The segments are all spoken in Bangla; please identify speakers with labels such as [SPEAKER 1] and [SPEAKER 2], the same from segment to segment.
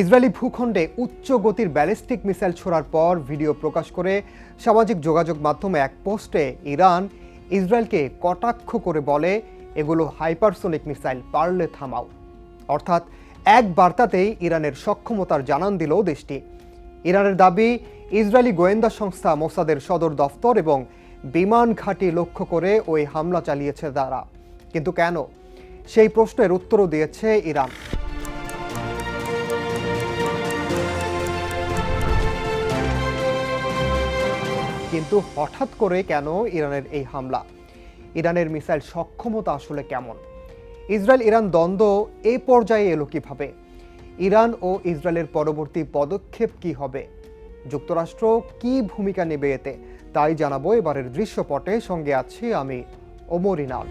[SPEAKER 1] ইসরায়েলি ভূখণ্ডে উচ্চ গতির ব্যালিস্টিক মিসাইল ছোড়ার পর ভিডিও প্রকাশ করে সামাজিক যোগাযোগ মাধ্যমে এক পোস্টে ইরান ইসরায়েলকে কটাক্ষ করে বলে এগুলো হাইপারসোনিক মিসাইল পারলে থামাও অর্থাৎ এক বার্তাতেই ইরানের সক্ষমতার জানান দিল দেশটি ইরানের দাবি ইসরায়েলি গোয়েন্দা সংস্থা মোসাদের সদর দফতর এবং বিমান ঘাঁটি লক্ষ্য করে ওই হামলা চালিয়েছে তারা কিন্তু কেন সেই প্রশ্নের উত্তরও দিয়েছে ইরান কিন্তু হঠাৎ করে কেন ইরানের এই হামলা ইরানের মিসাইল সক্ষমতা আসলে কেমন ইসরায়েল ইরান দ্বন্দ্ব এই পর্যায়ে এলো কীভাবে ইরান ও ইসরায়েলের পরবর্তী পদক্ষেপ কি হবে যুক্তরাষ্ট্র কি ভূমিকা নেবে এতে তাই জানাবো এবারের দৃশ্যপটে সঙ্গে আছি আমি ইনাল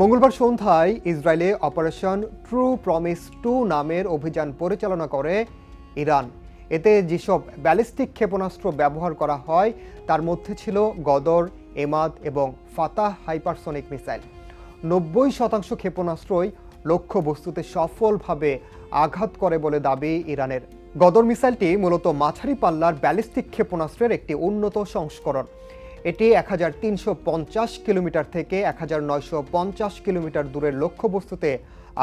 [SPEAKER 1] মঙ্গলবার সন্ধ্যায় ইসরায়েলে অপারেশন ট্রু প্রমিস টু নামের অভিযান পরিচালনা করে ইরান এতে যেসব ব্যালিস্টিক ক্ষেপণাস্ত্র ব্যবহার করা হয় তার মধ্যে ছিল গদর এমাদ এবং ফাতাহ হাইপারসনিক মিসাইল নব্বই শতাংশ ক্ষেপণাস্ত্রই লক্ষ্যবস্তুতে সফলভাবে আঘাত করে বলে দাবি ইরানের গদর মিসাইলটি মূলত মাছারি পাল্লার ব্যালিস্টিক ক্ষেপণাস্ত্রের একটি উন্নত সংস্করণ এটি এক হাজার তিনশো পঞ্চাশ কিলোমিটার থেকে এক হাজার নয়শো পঞ্চাশ কিলোমিটার দূরের লক্ষ্যবস্তুতে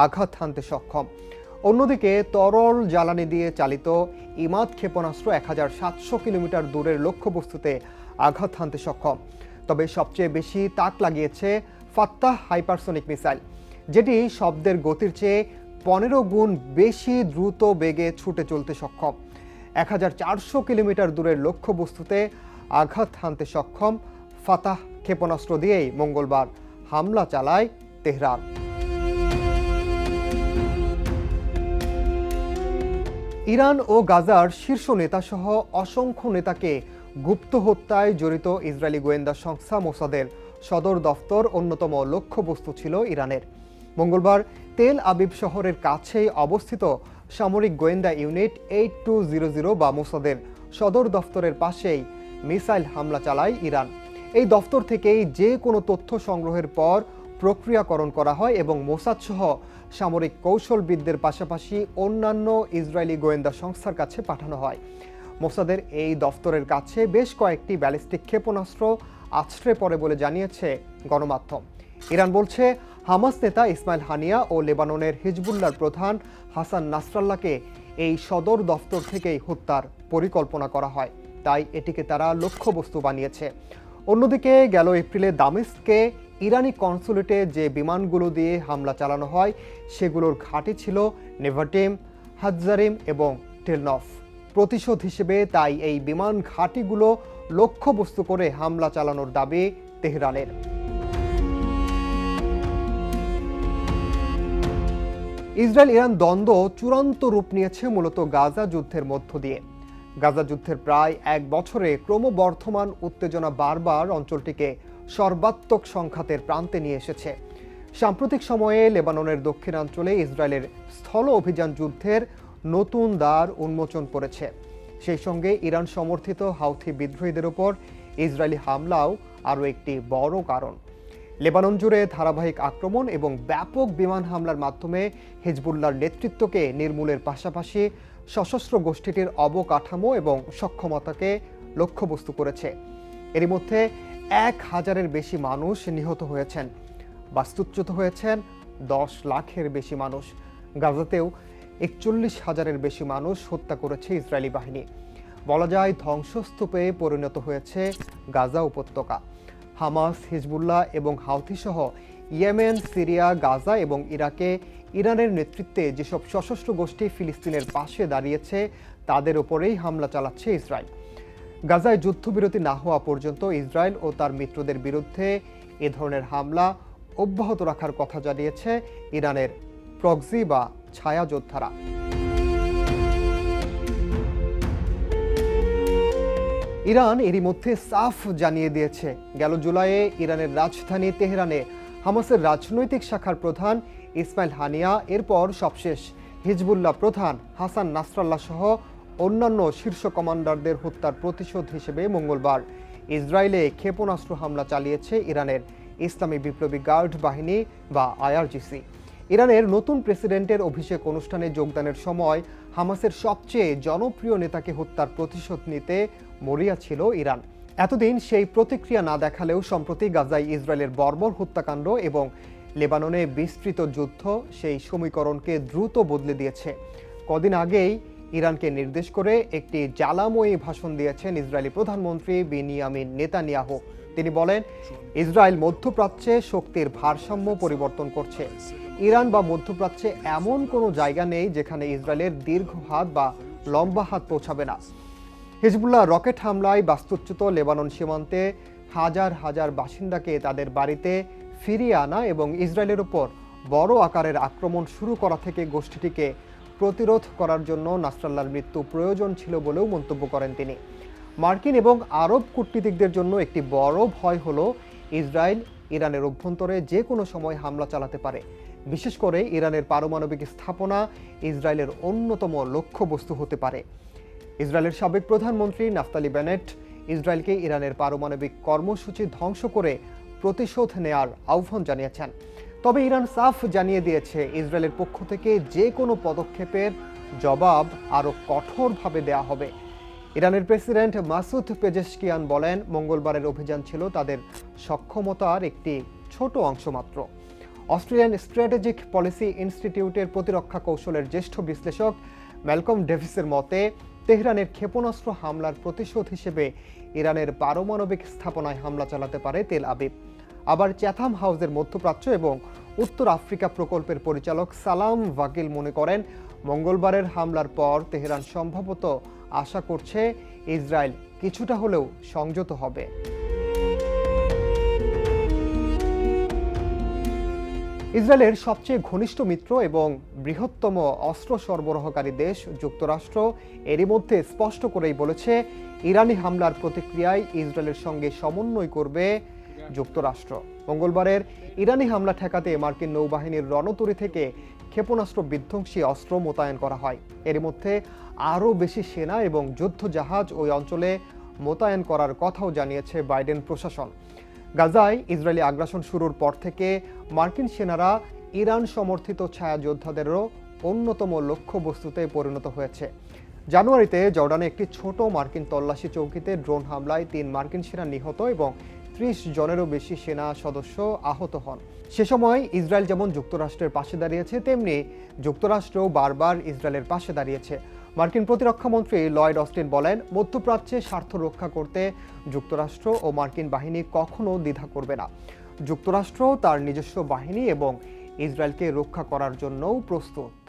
[SPEAKER 1] আঘাত হানতে সক্ষম অন্যদিকে তরল জ্বালানি দিয়ে চালিত ইমাদ ক্ষেপণাস্ত্র এক হাজার সাতশো কিলোমিটার দূরের লক্ষ্যবস্তুতে আঘাত হানতে সক্ষম তবে সবচেয়ে বেশি তাক লাগিয়েছে ফাত্তাহ হাইপারসোনিক মিসাইল যেটি শব্দের গতির চেয়ে পনেরো গুণ বেশি দ্রুত বেগে ছুটে চলতে সক্ষম এক হাজার চারশো কিলোমিটার দূরের লক্ষ্যবস্তুতে আঘাত হানতে সক্ষম ফাতাহ ক্ষেপণাস্ত্র দিয়েই মঙ্গলবার হামলা চালায় তেহরান ইরান ও গাজার শীর্ষ নেতাসহ অসংখ্য নেতাকে গুপ্ত হত্যায় জড়িত ইসরায়েলি গোয়েন্দা সংস্থা মোসাদের সদর দফতর অন্যতম লক্ষ্যবস্তু ছিল ইরানের মঙ্গলবার তেল আবিব শহরের কাছেই অবস্থিত সামরিক গোয়েন্দা unit eight two zero zero বা মোসাদের সদর দফতরের পাশেই মিসাইল হামলা চালায় ইরান এই দফতর থেকেই যে কোনো তথ্য সংগ্রহের পর প্রক্রিয়াকরণ করা হয় এবং মোসাদ সহ সামরিক কৌশলবিদদের পাশাপাশি অন্যান্য ইসরায়েলি গোয়েন্দা সংস্থার কাছে পাঠানো হয় মোসাদের এই দফতরের কাছে বেশ কয়েকটি ব্যালিস্টিক ক্ষেপণাস্ত্র আছড়ে পড়ে বলে জানিয়েছে গণমাধ্যম ইরান বলছে হামাস নেতা ইসমাইল হানিয়া ও লেবাননের হিজবুল্লার প্রধান হাসান নাসরাল্লাহকে এই সদর দফতর থেকেই হত্যার পরিকল্পনা করা হয় তাই এটিকে তারা লক্ষ্যবস্তু বানিয়েছে অন্যদিকে গেল এপ্রিলে দামেস্কে ইরানি কনসুলেটে যে বিমানগুলো দিয়ে হামলা চালানো হয় সেগুলোর ঘাঁটি ছিল নেভাটিম হাজারিম এবং টেলনফ প্রতিশোধ হিসেবে তাই এই বিমান ঘাঁটিগুলো লক্ষ্যবস্তু করে হামলা চালানোর দাবি তেহরানের ইসরায়েল ইরান দ্বন্দ্ব চূড়ান্ত রূপ নিয়েছে মূলত গাজা যুদ্ধের মধ্য দিয়ে গাজা যুদ্ধের প্রায় এক বছরে ক্রমবর্ধমান উত্তেজনা বারবার অঞ্চলটিকে সর্বাত্মক সংঘাতের প্রান্তে নিয়ে এসেছে সাম্প্রতিক সময়ে লেবাননের দক্ষিণাঞ্চলে ইসরায়েলের স্থল অভিযান যুদ্ধের নতুন দ্বার উন্মোচন করেছে সেই সঙ্গে ইরান সমর্থিত হাউথি বিদ্রোহীদের ওপর ইসরায়েলি হামলাও আরও একটি বড় কারণ লেবানন জুড়ে ধারাবাহিক আক্রমণ এবং ব্যাপক বিমান হামলার মাধ্যমে হিজবুল্লার নেতৃত্বকে নির্মূলের পাশাপাশি সশস্ত্র গোষ্ঠীটির অবকাঠামো এবং সক্ষমতাকে লক্ষ্যবস্তু করেছে এরই মধ্যে এক হাজারের বেশি মানুষ নিহত হয়েছেন বাস্তুচ্যুত হয়েছেন দশ লাখের বেশি মানুষ গাজাতেও একচল্লিশ হাজারের বেশি মানুষ হত্যা করেছে ইসরায়েলি বাহিনী বলা যায় ধ্বংসস্তূপে পরিণত হয়েছে গাজা উপত্যকা হামাস হিজবুল্লাহ এবং হাউথিসহ ইয়েমেন সিরিয়া গাজা এবং ইরাকে ইরানের নেতৃত্বে যেসব সশস্ত্র গোষ্ঠী ফিলিস্তিনের পাশে দাঁড়িয়েছে তাদের ওপরেই হামলা চালাচ্ছে ইসরায়েল গাজায় যুদ্ধবিরতি না হওয়া পর্যন্ত ইসরায়েল ও তার মিত্রদের বিরুদ্ধে এ ধরনের হামলা অব্যাহত রাখার কথা জানিয়েছে ইরানের প্রক্সি বা ছায়া যোদ্ধারা ইরান এরই মধ্যে সাফ জানিয়ে দিয়েছে গেল জুলাইয়ে ইরানের রাজধানী তেহরানে হামাসের রাজনৈতিক শাখার প্রধান ইসমাইল হানিয়া এরপর সবশেষ হিজবুল্লাহ প্রধান হাসান নাসরাল্লাহ সহ অন্যান্য শীর্ষ কমান্ডারদের হত্যার প্রতিশোধ হিসেবে মঙ্গলবার ইসরায়েলে ক্ষেপণাস্ত্র হামলা চালিয়েছে ইরানের ইসলামী বিপ্লবী গার্ড বাহিনী বা আইআরজিসি ইরানের নতুন প্রেসিডেন্টের অভিষেক অনুষ্ঠানে যোগদানের সময় হামাসের সবচেয়ে জনপ্রিয় নেতাকে হত্যার প্রতিশোধ নিতে মরিয়া ছিল ইরান এতদিন সেই প্রতিক্রিয়া না দেখালেও সম্প্রতি গাজায় ইসরায়েলের বর্বর হত্যাকাণ্ড এবং লেবাননে বিস্তৃত যুদ্ধ সেই সমীকরণকে দ্রুত বদলে দিয়েছে কদিন আগেই ইরানকে নির্দেশ করে একটি জ্বালাময়ী ভাষণ দিয়েছেন ইসরায়েলি প্রধানমন্ত্রী বিনিয়ামিন নেতানিয়াহু তিনি বলেন ইসরায়েল মধ্যপ্রাচ্যে শক্তির ভারসাম্য পরিবর্তন করছে ইরান বা মধ্যপ্রাচ্যে এমন কোনো জায়গা নেই যেখানে ইসরায়েলের দীর্ঘ হাত বা লম্বা হাত পৌঁছাবে না হিজবুল্লাহ রকেট হামলায় বাস্তুচ্যুত লেবানন সীমান্তে হাজার হাজার বাসিন্দাকে তাদের বাড়িতে ফিরিয়ে আনা এবং ইসরায়েলের উপর বড় আকারের আক্রমণ শুরু করা থেকে গোষ্ঠীটিকে প্রতিরোধ করার জন্য নাসরাল্লার মৃত্যু প্রয়োজন ছিল বলেও মন্তব্য করেন তিনি মার্কিন এবং আরব কূটনীতিকদের জন্য একটি বড় ভয় হল ইসরায়েল ইরানের অভ্যন্তরে যে কোনো সময় হামলা চালাতে পারে বিশেষ করে ইরানের পারমাণবিক স্থাপনা ইসরায়েলের অন্যতম লক্ষ্যবস্তু হতে পারে ইসরায়েলের সাবেক প্রধানমন্ত্রী নাফতালি ব্যানেট ইসরায়েলকে ইরানের পারমাণবিক কর্মসূচি ধ্বংস করে প্রতিশোধ নেয়ার আহ্বান জানিয়েছেন তবে ইরান সাফ জানিয়ে দিয়েছে ইসরায়েলের পক্ষ থেকে যে কোনো পদক্ষেপের জবাব আরও কঠোরভাবে দেয়া হবে ইরানের প্রেসিডেন্ট মাসুদ পেজেশকিয়ান বলেন মঙ্গলবারের অভিযান ছিল তাদের সক্ষমতার একটি ছোট অংশ মাত্র অস্ট্রেলিয়ান স্ট্র্যাটেজিক পলিসি ইনস্টিটিউটের প্রতিরক্ষা কৌশলের জ্যেষ্ঠ বিশ্লেষক ম্যালকম ডেভিসের মতে তেহরানের ক্ষেপণাস্ত্র হামলার প্রতিশোধ হিসেবে ইরানের পারমাণবিক স্থাপনায় হামলা চালাতে পারে তেল আবিব আবার চ্যাথাম হাউসের মধ্যপ্রাচ্য এবং উত্তর আফ্রিকা প্রকল্পের পরিচালক সালাম ওয়াকিল মনে করেন মঙ্গলবারের হামলার পর তেহরান সম্ভবত আশা করছে ইসরায়েল কিছুটা হলেও সংযত হবে ইসরায়েলের সবচেয়ে ঘনিষ্ঠ মিত্র এবং বৃহত্তম অস্ত্র সরবরাহকারী দেশ যুক্তরাষ্ট্র এরই মধ্যে স্পষ্ট করেই বলেছে ইরানি হামলার প্রতিক্রিয়ায় ইসরায়েলের সঙ্গে সমন্বয় করবে যুক্তরাষ্ট্র মঙ্গলবারের ইরানি হামলা ঠেকাতে মার্কিন নৌবাহিনীর রণতরি থেকে ক্ষেপণাস্ত্র বিধ্বংসী অস্ত্র মোতায়েন করা হয় এর মধ্যে আরও বেশি সেনা এবং যুদ্ধ জাহাজ ওই অঞ্চলে মোতায়েন করার কথাও জানিয়েছে বাইডেন প্রশাসন গাজায় ইসরায়েলি আগ্রাসন শুরুর পর থেকে মার্কিন সেনারা ইরান সমর্থিত ছায়া যোদ্ধাদেরও অন্যতম লক্ষ্যবস্তুতে পরিণত হয়েছে জানুয়ারিতে জর্ডানে একটি ছোট মার্কিন তল্লাশি চৌকিতে ড্রোন হামলায় তিন মার্কিন সেনা নিহত এবং ত্রিশ জনেরও বেশি সেনা সদস্য আহত হন সে সময় ইসরায়েল যেমন যুক্তরাষ্ট্রের পাশে দাঁড়িয়েছে তেমনি যুক্তরাষ্ট্রও বারবার ইসরায়েলের পাশে দাঁড়িয়েছে মার্কিন প্রতিরক্ষা মন্ত্রী লয়েড অস্টিন বলেন মধ্যপ্রাচ্যে স্বার্থ রক্ষা করতে যুক্তরাষ্ট্র ও মার্কিন বাহিনী কখনো দ্বিধা করবে না যুক্তরাষ্ট্র তার নিজস্ব বাহিনী এবং ইসরায়েলকে রক্ষা করার জন্যও প্রস্তুত